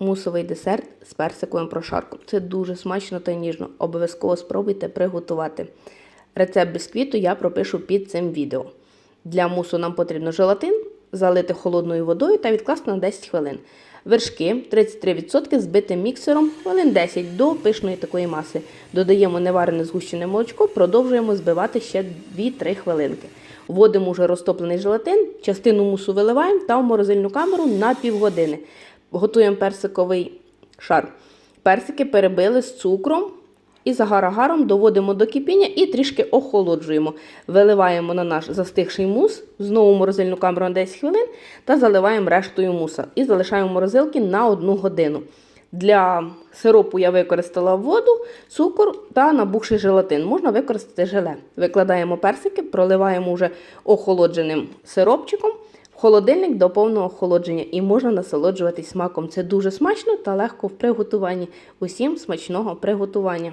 мусовий десерт з персиковим прошарком. Це дуже смачно та ніжно. Обов'язково спробуйте приготувати. Рецепт бісквіту я пропишу під цим відео. Для мусу нам потрібно желатин, залити холодною водою та відкласти на 10 хвилин. Вершки 33% збити міксером хвилин 10 до пишної такої маси. Додаємо неварене згущене молочко, продовжуємо збивати ще 2-3 хвилинки. Вводимо вже розтоплений желатин, частину мусу виливаємо та в морозильну камеру на півгодини. Готуємо персиковий шар. Персики перебили з цукром і з агар-агаром доводимо до кипіння і трішки охолоджуємо. Виливаємо на наш застигший мус, знову морозильну камеру на 10 хвилин та заливаємо рештою муса. І залишаємо морозилки на 1 годину. Для сиропу я використала воду, цукор та набухший желатин. Можна використати желе. Викладаємо персики, проливаємо вже охолодженим сиропчиком холодильник до повного охолодження і можна насолоджуватись смаком. Це дуже смачно та легко в приготуванні. Усім смачного приготування.